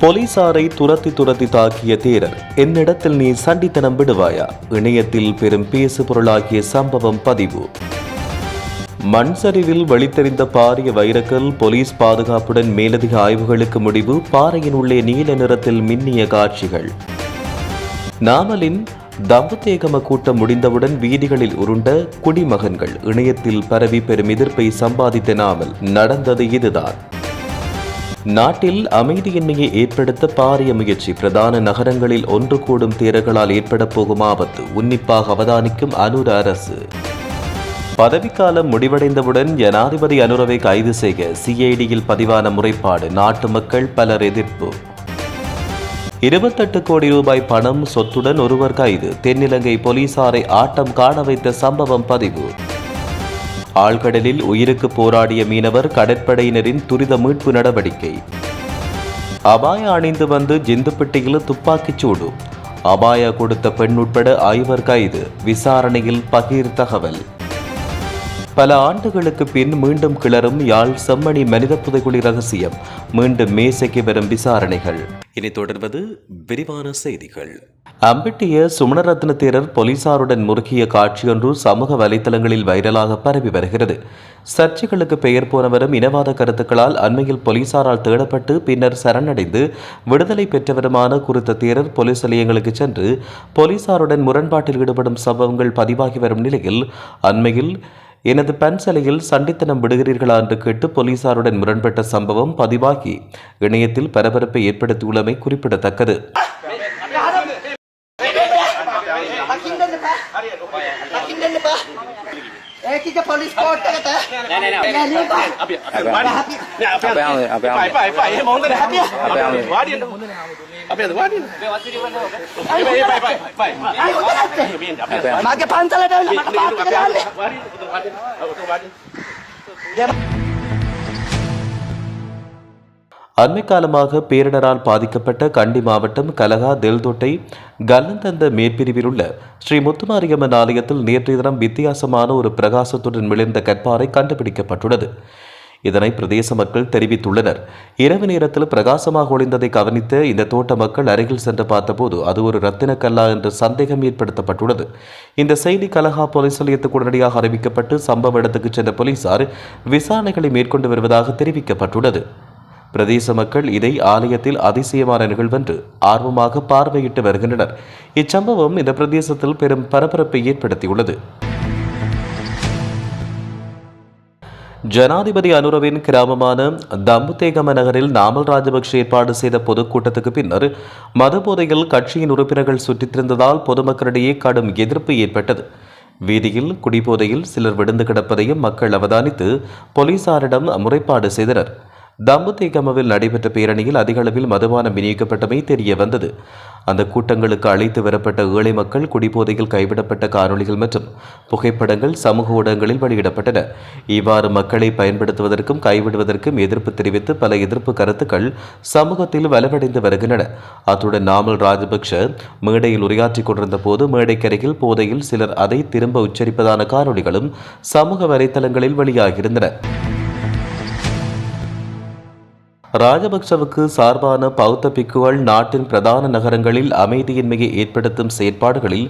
போலீசாரை துரத்தி துரத்தி தாக்கிய தேரர் என்னிடத்தில் நீ சண்டித்தனம் விடுவாயா? இணையத்தில் பெரும் பேசு பொருளாகிய சம்பவம் பதிவு. மண் சரிவில் வெளித்தெரிந்த பாரிய வைரக்கல் போலீஸ் பாதுகாப்புடன் மேலதிக ஆய்வுகளுக்கு முடிவு பாறையின் உள்ளே நீல நிறத்தில் மின்னிய காட்சிகள். நாமலின் தம்புத்தேகம கூட்டம் முடிந்தவுடன் வீதிகளில் உருண்ட குடிமகன்கள் இணையத்தில் பரவி பெரும் எதிர்ப்பை சம்பாதித்தனாமல் நடந்தது இதுதான். நாட்டில் அமைதியின்மையை ஏற்படுத்த பாரிய முயற்சி. பிரதான நகரங்களில் ஒன்று கூடும் தேரர்களால் ஏற்பட போகும் ஆபத்து உன்னிப்பாக அவதானிக்கும் அனுர அரசு. பதவிக்காலம் முடிவடைந்தவுடன் ஜனாதிபதி அனுரவை கைது செய்ய சிஐடியில் பதிவான முறைப்பாடு. நாட்டு மக்கள் பலர் எதிர்ப்பு. இருபத்தெட்டு கோடி ரூபாய் பணம் சொத்துடன் ஒருவர் கைது. தென்னிலங்கை போலீசாரை ஆட்டம் காண வைத்த சம்பவம் பதிவு. ஆழ்கடலில் உயிருக்கு போராடிய மீனவர் கடற்படையினரின் துரித மீட்பு நடவடிக்கை. அபாய அணிந்து வந்து ஜிந்துப்பட்டியில் துப்பாக்கிச் சூடு. அபாய கொடுத்த பெண் உட்பட ஐவர் கைது. விசாரணையில் பகீர் தகவல். பல ஆண்டுகளுக்கு பின் மீண்டும் கிளறும் யாழ் செம்மணி மனித புதைகுழி ரகசியம். மீண்டும் மேசைக்கு வரும் விசாரணைகள். இனி தொடர்வது விரிவான செய்திகள். அம்பிட்டிய சுமணரத்ன தேரர் போலீசாருடன் முறுக்கிய காட்சியொன்று சமூக வலைதளங்களில் வைரலாக பரவி வருகிறது. சர்ச்சைகளுக்கு பெயர் போனவரும் இனவாத கருத்துக்களால் அண்மையில் போலீசாரால் தேடப்பட்டு பின்னர் சரணடைந்து விடுதலை பெற்றவருமான குறித்த தேரர் போலீஸ் நிலையங்களுக்கு சென்று போலீசாருடன் முரண்பாட்டில் ஈடுபடும் சம்பவங்கள் பதிவாகி வரும் நிலையில் அண்மையில் எனது பெண் சிலையில் சண்டித்தனம் விடுகிறீர்களா என்று கேட்டு போலீசாருடன் முரண்பட்ட சம்பவம் பதிவாகி இணையத்தில் பரபரப்பை ஏற்படுத்தியுள்ளமை குறிப்பிடத்தக்கது போலீஸ் அப்படியே அது வாடி మాకే పంచలేదా அண்மை காலமாக பேரிடரால் பாதிக்கப்பட்ட கண்டி மாவட்டம் கலகா தெல்தொட்டை கல்லந்தந்த மேற்பிரிவில் உள்ள ஸ்ரீ முத்துமாரியம்மன் ஆலயத்தில் நேற்றைய தினம் வித்தியாசமான ஒரு பிரகாசத்துடன் விளைந்த கற்பாறை கண்டுபிடிக்கப்பட்டுள்ளது. இதனை பிரதேச மக்கள் தெரிவித்துள்ளனர். இரவு நேரத்தில் பிரகாசமாக ஒளிந்ததை கவனித்த இந்த தோட்ட மக்கள் அருகில் சென்று பார்த்தபோது அது ஒரு ரத்தின கல்லா என்று சந்தேகம் ஏற்படுத்தப்பட்டுள்ளது. இந்த செய்தி கலகா போலீஸ் நிலையத்துக்கு உடனடியாக அறிவிக்கப்பட்டு சம்பவ இடத்துக்கு சென்ற போலீசார் விசாரணைகளை மேற்கொண்டு வருவதாக தெரிவிக்கப்பட்டுள்ளது. பிரதேச மக்கள் இதை ஆலயத்தில் அதிசயமான நிகழ்வென்று ஆர்வமாக பார்வையிட்டு வருகின்றனர். இச்சம்பவம் இந்த பிரதேசத்தில் பெரும் பரபரப்பை ஏற்படுத்தியுள்ளது. ஜனாதிபதி அனுரவின் கிராமமான தம்புதேகம நகரில் நாமல் ராஜபக்ஷ ஏற்பாடு செய்த பொதுக்கூட்டத்துக்கு பின்னர் மதுபோதையில் கட்சியின் உறுப்பினர்கள் சுற்றித்திருந்ததால் பொதுமக்களிடையே கடும் எதிர்ப்பு ஏற்பட்டது. வீதியில் குடிபோதையில் சிலர் விழுந்து கிடப்பதையும் மக்கள் அவதானித்து போலீசாரிடம் முறைப்பாடு செய்தனர். தம்புத்தேகமவில் நடைபெற்ற பேரணியில் அதிக அளவில் மதுபானம் விநியோகிக்கப்பட்டமை தெரிய வந்தது. அந்த கூட்டங்களுக்கு அழைத்து வரப்பட்ட ஏழை மக்கள் குடிபோதையில் கைவிடப்பட்ட காணொளிகள் மற்றும் புகைப்படங்கள் சமூக ஊடகங்களில் வெளியிடப்பட்டன. இவ்வாறு மக்களை பயன்படுத்துவதற்கும் கைவிடுவதற்கும் எதிர்ப்பு தெரிவித்து பல எதிர்ப்பு கருத்துக்கள் சமூகத்தில் வலுவடைந்து வருகின்றன. அத்துடன் நாமல் ராஜபக்ஷ மேடையில் உரையாற்றிக் கொண்டிருந்த போது மேடைக்கரையில் போதையில் சிலர் அதை திரும்ப உச்சரிப்பதான காணொளிகளும் சமூக வலைத்தளங்களில் வெளியாகியிருந்தன. ராஜபக்சவுக்கு சார்பான பௌத்த பிக்குகள் நாட்டின் பிரதான நகரங்களில் அமைதியின்மையை ஏற்படுத்தும் செயற்பாடுகளில்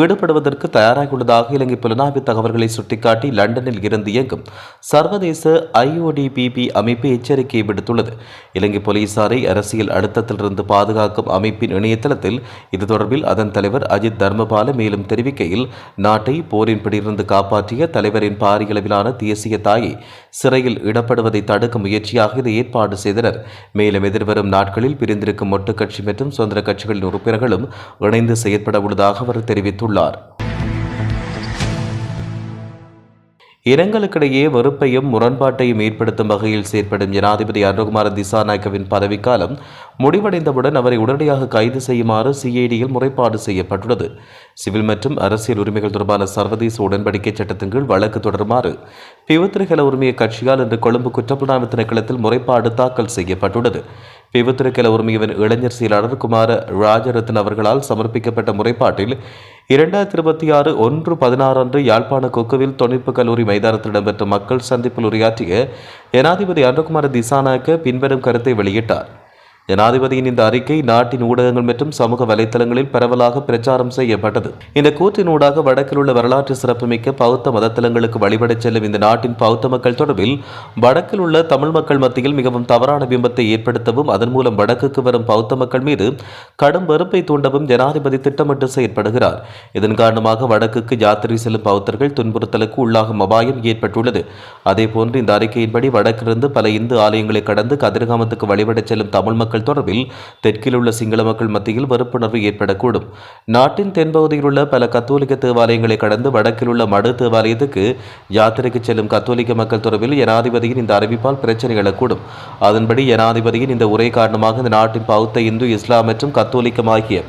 ஈடுபடுவதற்கு தயாராகியுள்ளதாக இலங்கை புலனாய்வு தகவல்களை சுட்டிக்காட்டி லண்டனில் இருந்து இயங்கும் சர்வதேச ஐஓடிபிபி அமைப்பு எச்சரிக்கை விடுத்துள்ளது. இலங்கை போலீசாரை அரசியல் அழுத்தத்திலிருந்து பாதுகாக்கும் அமைப்பின் இணையதளத்தில் இது தொடர்பில் அதன் தலைவர் அஜித் தர்மபால மேலும் தெரிவிக்கையில் நாட்டை போரின் பிடியிலிருந்து காப்பாற்றிய தலைவரின் பாரியளவிலான தேசிய தாயை சிறையில் இடப்படுவதை தடுக்கும் முயற்சியாக இதை ஏற்பாடு செய்தனர். மேலும் எதிர்வரும் நாட்களில் பிரிந்திருக்கும் மொட்டு கட்சி மற்றும் சுதந்திர கட்சிகளின் உறுப்பினர்களும் இணைந்து செயற்பட உள்ளதாக அவர் தெரிவித்துள்ளார். இனங்களுக்கிடையே வெறுப்பையும் முரண்பாட்டையும் ஏற்படுத்தும் வகையில் செயற்படும் ஜனாதிபதி அருண்குமார் திசாநாயக்கவின் பதவிக்காலம் முடிவடைந்தவுடன் அவரை உடனடியாக கைது செய்யுமாறு சிஐடியில் முறைப்பாடு செய்யப்பட்டுள்ளது. சிவில் மற்றும் அரசியல் உரிமைகள் தொடர்பான சர்வதேச உடன்படிக்கை சட்டத்தின் கீழ் வழக்கு தொடருமாறு பிவத்திரிகல உரிமைய கட்சியால் இன்று கொழும்பு குற்றப்புலனாய்வு திணைக்களத்தில் முறைப்பாடு தாக்கல் செய்யப்பட்டுள்ளது. விபத்திற்கெல உரிமையவன் இளைஞர் செயலாளர் குமார ராஜரத்ன அவர்களால் சமர்ப்பிக்கப்பட்ட முறைப்பாட்டில் இரண்டாயிரத்தி இருபத்தி ஆறு ஒன்று பதினாறு அன்று யாழ்ப்பாண கொக்குவில் தொழிற்பு கல்லூரி மைதானத்தில் இடம்பெற்ற மக்கள் சந்திப்பில் உரையாற்றிய ஜனாதிபதி அனுகுமார திசானாக்க பின்வரும் கருத்தை வெளியிட்டார். ஜனாதிபதியின் இந்த அறிக்கை நாட்டின் ஊடகங்கள் மற்றும் சமூக வலைத்தளங்களில் பரவலாக பிரச்சாரம் செய்யப்பட்டது. இந்த கூற்றினூடாக வடக்கில் உள்ள வரலாற்று சிறப்புமிக்க பௌத்த மதத்தலங்களுக்கு வழிபடச் செல்லும் இந்த நாட்டின் பௌத்த மக்கள் தொடர்பில் வடக்கில் உள்ள தமிழ் மக்கள் மத்தியில் மிகவும் தவறான பிம்பத்தை ஏற்படுத்தவும் அதன் மூலம் வடக்குக்கு வரும் பௌத்த மக்கள் மீது கடும் வெறுப்பை தூண்டவும் ஜனாதிபதி திட்டமிட்டு செயற்படுகிறார். இதன் காரணமாக வடக்குக்கு யாத்திரை செல்லும் பௌத்தர்கள் துன்புறுத்தலுக்கு உள்ளாகும் அபாயம் ஏற்பட்டுள்ளது. அதேபோன்று இந்த அறிக்கையின்படி வடக்கிலிருந்து பல இந்து ஆலயங்களை கடந்து கதிர்காமத்துக்கு வழிபடச் செல்லும் தமிழ் மக்கள் தொடர்பில் தெற்கில் உள்ள சிங்கள மக்கள் மத்தியில் வெறுப்புணர்வு ஏற்படக்கூடும். நாட்டின் தென்பகுதியில் உள்ள பல கத்தோலிக்க தேவாலயங்களை கடந்து வடக்கில் உள்ள மடு தேவாலயத்துக்கு யாத்திரைக்கு செல்லும் கத்தோலிக்க மக்கள் தொடர்பில் ஜனாதிபதியின் இந்த அறிவிப்பால் பிரச்சனை எழக்கூடும். அதன்படி ஜனாதிபதியின் இந்த உரை காரணமாக இந்த நாட்டின் பௌத்த இந்து இஸ்லாம் மற்றும் கத்தோலிக்கம் ஆகிய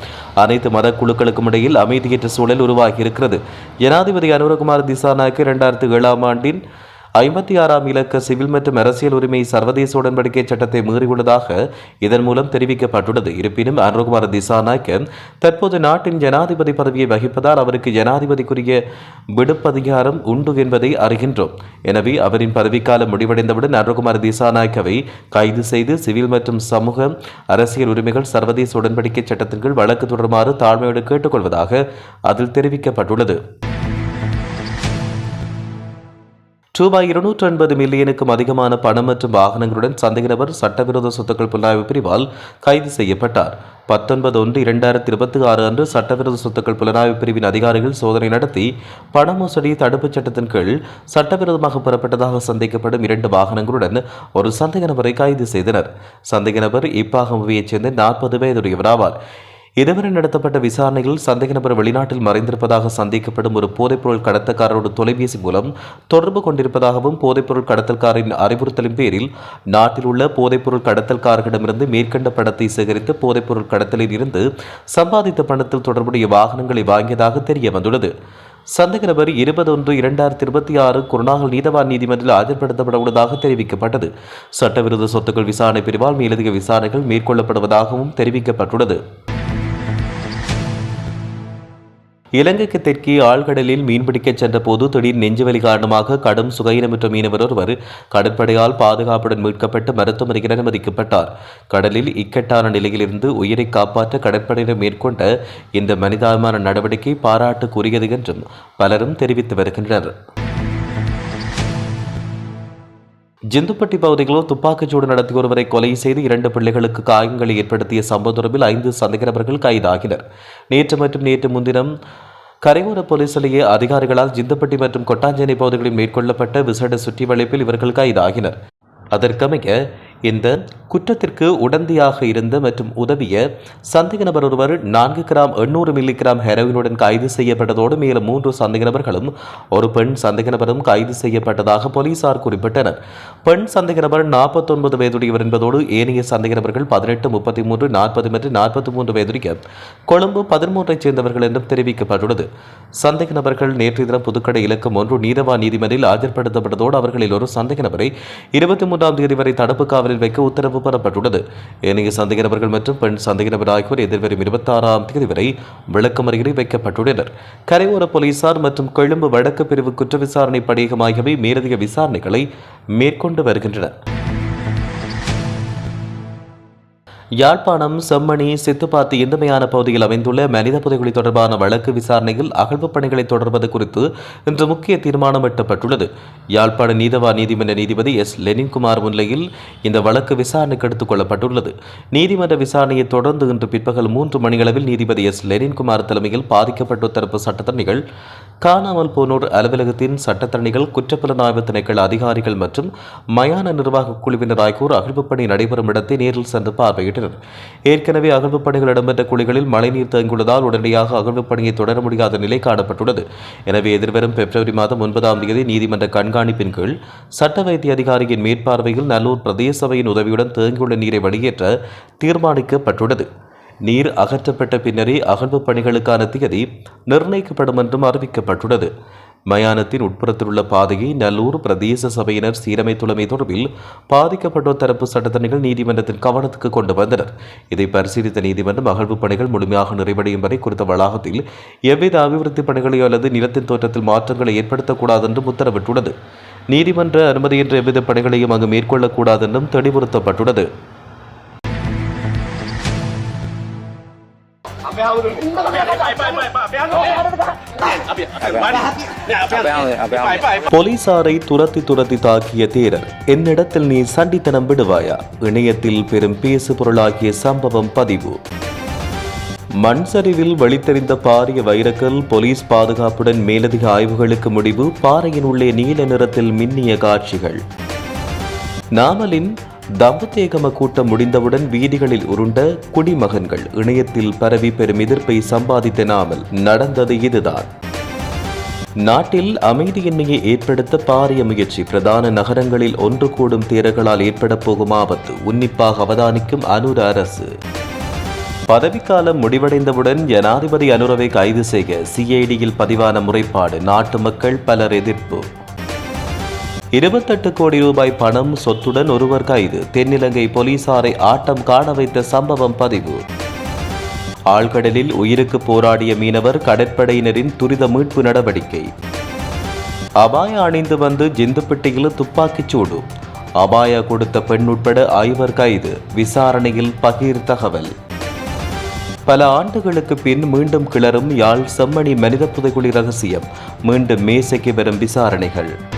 அனைத்து மத குழுக்களுக்கும் இடையில் அமைதியற்ற சூழல் உருவாகி இருக்கிறது ஜனாதிபதி அனுரகுமார் திசாநாயக்கு இரண்டாயிரத்தி ஏழாம் ஆண்டின் ஐம்பத்தி ஆறாம் இலக்க சிவில் மற்றும் அரசியல் உரிமை சர்வதேச உடன்படிக்கை சட்டத்தை மீறியுள்ளதாக இதன் மூலம் தெரிவிக்கப்பட்டுள்ளது. இருப்பினும் அனுகுமார் திசாநாயக்க தற்போது நாட்டின் ஜனாதிபதி பதவியை வகிப்பதால் அவருக்கு ஜனாதிபதிக்குரிய விடுப்பதிகாரம் உண்டு என்பதை அறிகின்றோம். எனவே அவரின் பதவிக்காலம் முடிவடைந்தவுடன் அனுகுமார் திசாநாயக்கவை கைது செய்து சிவில் மற்றும் சமூக அரசியல் உரிமைகள் சர்வதேச உடன்படிக்கை சட்டத்தின் கீழ் வழக்கு தொடருமாறு தாழ்மையோடு கேட்டுக்கொள்வதாக அதில் தெரிவிக்கப்பட்டுள்ளது. ரூபாய் இருநூற்று எண்பது மில்லியனுக்கும் அதிகமான பணம் மற்றும் வாகனங்களுடன் சந்தேக நபர் சட்டவிரோத சொத்துக்கள் புலனாய்வு பிரிவால் கைது செய்யப்பட்டார். பத்தொன்பது ஒன்று இரண்டாயிரத்தி இருபத்தி ஆறு அன்று சட்டவிரோத சொத்துக்கள் புலனாய்வு பிரிவின் அதிகாரிகள் சோதனை நடத்தி பண மோசடி தடுப்புச் சட்டத்தின் கீழ் சட்டவிரோதமாக பெறப்பட்டதாக சந்தேகப்படும் இரண்டு வாகனங்களுடன் ஒரு சந்தேக நபரை கைது செய்தனர். சந்தேக நபர் இப்பாகமுவையைச் சேர்ந்த நாற்பது வயதுடையவராவார். இதுவரை நடத்தப்பட்ட விசாரணையில் சந்தேக நபர் வெளிநாட்டில் மறைந்திருப்பதாக சந்திக்கப்படும் ஒரு போதைப்பொருள் கடத்தக்காரரோடு தொலைபேசி மூலம் தொடர்பு கொண்டிருப்பதாகவும் போதைப்பொருள் கடத்தல்காரரின் அறிவுறுத்தலின் பேரில் நாட்டில் உள்ள போதைப்பொருள் கடத்தல்காரர்களிடமிருந்து மேற்கண்ட பணத்தை சேகரித்து போதைப்பொருள் கடத்தலில் இருந்து சம்பாதித்த பணத்தில் தொடர்புடைய வாகனங்களை வாங்கியதாக தெரிய வந்துள்ளது சந்தேக நபர் இருபது ஒன்று இரண்டாயிரத்தி இருபத்தி ஆறு குருநாகல் நீதவான் நீதிமன்றில் ஆஜர்படுத்தப்பட உள்ளதாக தெரிவிக்கப்பட்டது. சட்டவிரோத சொத்துக்கள் விசாரணை பிரிவால் மேலதிக விசாரணைகள் மேற்கொள்ளப்படுவதாகவும் தெரிவிக்கப்பட்டுள்ளது. இலங்கைக்கு தெற்கே ஆழ்கடலில் மீன்பிடிக்கச் சென்றபோது திடீர் நெஞ்சுவலி காரணமாக கடும் சுகையினமுற்ற மீனவர் ஒருவர் கடற்படையால் பாதுகாப்புடன் மீட்கப்பட்டு மருத்துவமனையில் அனுமதிக்கப்பட்டார். கடலில் இக்கட்டான நிலையிலிருந்து உயிரை காப்பாற்ற கடற்படையினர் மேற்கொண்ட இந்த மனிதாபிமான நடவடிக்கை பாராட்டுக்குரியது என்றும் பலரும் தெரிவித்து வருகின்றனர். ஜிந்துப்பட்டி பகுதிகளில் துப்பாக்கிச்சூடு நடத்தி ஒருவரை கொலை செய்து இரண்டு பிள்ளைகளுக்கு காயங்களை ஏற்படுத்திய சம்பவம் தொடர்பில் ஐந்து சந்தேக நபர்கள் கைதாகினர். நேற்று மற்றும் நேற்று முன்தினம் கரையோர போலீஸ் நிலைய அதிகாரிகளால் ஜிந்துப்பட்டி மற்றும் கொட்டாஞ்சேனை பகுதிகளில் மேற்கொள்ளப்பட்ட விசேட சுற்றி வளைப்பில் இவர்கள் கைதாகினர். அதற்கமைய இந்த குற்றத்திற்கு உடந்தையாக இருந்த மற்றும் உதவிய சந்தேக நபர் ஒருவர் நான்கு கிராம் எண்ணூறு மில்லி கிராம் ஹெரோயினுடன் கைது செய்யப்பட்டதோடு மேலும் மூன்று சந்தேக நபர்களும் ஒரு பெண் சந்தேக நபரும் கைது செய்யப்பட்டதாக போலீசார் குறிப்பிட்டனர். பெண் சந்தேக நபர் நாற்பத்தொன்பது வயதுடையவர் என்பதோடு ஏனைய சந்தேக நபர்கள் பதினெட்டு முப்பத்தி மூன்று நாற்பது மற்றும் நாற்பத்தி மூன்று வயதுடைய கொழும்பு பதிமூன்றைச் சேர்ந்தவர்கள் என்றும் தெரிவிக்கப்பட்டுள்ளது. சந்தேக நபர்கள் நேற்று தினம் புதுக்கடை இலக்கம் ஒன்று நீதவா நீதிமன்றில் ஆஜர்படுத்தப்பட்டதோடு அவர்களில் ஒரு சந்தேக நபரை இருபத்தி மூன்றாம் தேதி வரை தடுப்பு காவலில் வைக்க உத்தரவு பெறப்பட்டுள்ளது. ஏனைய சந்தேக நபர்கள் மற்றும் பெண் சந்தேக நபர் ஆகியோர் எதிர்வரும் இருபத்தி ஆறாம் தேதி வரை விளக்கமறியலில் வைக்கப்பட்டுள்ளனர். கரையோர போலீசார் மற்றும் கொழும்பு வடக்கு பிரிவு குற்ற விசாரணை படையகம் ஆகியவை மேலதிக விசாரணைகளை மேற்கொண்டு வருகின்றனர் யாழ்ப்பாணம் செம்மணி சித்துப்பாத்து இந்தமையான பகுதியில் அமைந்துள்ள மனித புதைகுழி தொடர்பான வழக்கு விசாரணையில் அகழ்வு பணிகளை தொடர்வது குறித்து இன்று முக்கிய தீர்மானம் எட்டப்பட்டுள்ளது. யாழ்ப்பாண நீதவா நீதிமன்ற நீதிபதி எஸ். லெனின்குமார் முன்னிலையில் இந்த வழக்கு விசாரணைக்கு எடுத்துக் கொள்ளப்பட்டுள்ளது. நீதிமன்ற விசாரணையை தொடர்ந்து இன்று பிற்பகல் மூன்று மணியளவில் நீதிபதி எஸ். லெனின்குமார் தலைமையில் பாதிக்கப்பட்ட தரப்பு சட்டத்தரணிகள் காணாமல் போனோர் அலுவலகத்தின் சட்டத்தரணிகள் குற்றப்புலனாய்வு திணைக்கள அதிகாரிகள் மற்றும் மயான நிர்வாக குழுவினர் ஆகியோர் அகழ்வுப் பணி நடைபெறும் இடத்தை நேரில் சென்று பார்வையிட்டனர். ஏற்கனவே அகழ்வுப் பணிகள் இடம்பெற்ற குழிகளில் மழைநீர் தேங்கியுள்ளதால் உடனடியாக அகழ்வுப் பணியை தொடர முடியாத நிலை காணப்பட்டுள்ளது. எனவே எதிர்வரும் பிப்ரவரி மாதம் ஒன்பதாம் தேதி நீதிமன்ற கண்காணிப்பின் கீழ் சட்ட வைத்திய அதிகாரியின் மேற்பார்வையில் நல்லூர் பிரதேச சபையின் உதவியுடன் தேங்கியுள்ள நீரை வெளியேற்ற தீர்மானிக்கப்பட்டுள்ளது. நீர் அகற்றப்பட்ட பின்னரே அகழ்வுப் பணிகளுக்கான திகதி நிர்ணயிக்கப்படும் என்றும் அறிவிக்கப்பட்டுள்ளது. மயானத்தின் உட்புறத்தில் உள்ள பாதையை நல்லூர் பிரதேச சபையினர் சீரமைத்துள்ளமை தொடர்பில் பாதிக்கப்பட்டோர் தரப்பு சட்டத்தணிகள் நீதிமன்றத்தின் கவனத்துக்கு கொண்டு வந்தனர். இதை பரிசீலித்த நீதிமன்றம் அகழ்வு பணிகள் முழுமையாக நிறைவடையும் வரை குறித்த வளாகத்தில் எவ்வித அபிவிருத்தி பணிகளையோ அல்லது நிலத்தின் தோற்றத்தில் மாற்றங்களை ஏற்படுத்தக்கூடாது என்றும் உத்தரவிட்டுள்ளது. நீதிமன்ற அனுமதியின்றி எவ்வித பணிகளையும் அங்கு மேற்கொள்ளக்கூடாது என்றும் தெளிவுறுத்தப்பட்டுள்ளது. Baik baik. போலீசாரை துரத்தி துரத்தி தாக்கிய தேரர் என்னிடத்தில் நீ சண்டித்தனம் விடுவாயா இணையத்தில் பெரும் பேசு பொருளாகிய சம்பவம் பதிவு மண் சரிவில் வெளித்தெரிந்த பாரிய வைரக்கல் போலீஸ் பாதுகாப்புடன் மேலதிக ஆய்வுகளுக்கு முடிவு பாறையின் உள்ளே நீல நிறத்தில் மின்னிய காட்சிகள் நாமலின் தம்பத்தேகம கூட்டம் முடிந்தவுடன் வீதிகளில் உருண்ட குடிமகன்கள் இணையத்தில் பரவி பெரும் எதிர்ப்பை சம்பாதித்த நாமல் நடந்தது இதுதான். நாட்டில் அமைதியின்மையை ஏற்படுத்த பாரிய முயற்சி பிரதான நகரங்களில் ஒன்று கூடும் தேரர்களால் ஏற்பட போகும் ஆபத்து உன்னிப்பாக அவதானிக்கும் அனுர அரசு. பதவிக்காலம் முடிவடைந்தவுடன் ஜனாதிபதி அனுரவை கைது செய்ய சிஐடியில் பதிவான முறைப்பாடு நாட்டு மக்கள் பலர் எதிர்ப்பு. இருபத்தெட்டு கோடி ரூபாய் பணம் சொத்துடன் ஒருவர் கைது. தென்னிலங்கை போலீசாரை ஆட்டம் காண வைத்த சம்பவம் பதிவு. ஆழ்கடலில் உயிருக்கு போராடிய மீனவர் கடற்படையினரின் துரித மீட்பு நடவடிக்கை. அபாய அணிந்து வந்து ஜிந்துப்பட்டியில் துப்பாக்கிச் சூடு. அபாய கொடுத்த பெண் உட்பட ஐவர் கைது. விசாரணையில் பகீர் தகவல். பல ஆண்டுகளுக்கு பின் மீண்டும் கிளறும் யாழ் செம்மணி மனித புதைகுழி ரகசியம். மீண்டும் மேசைக்கு வரும் விசாரணைகள்.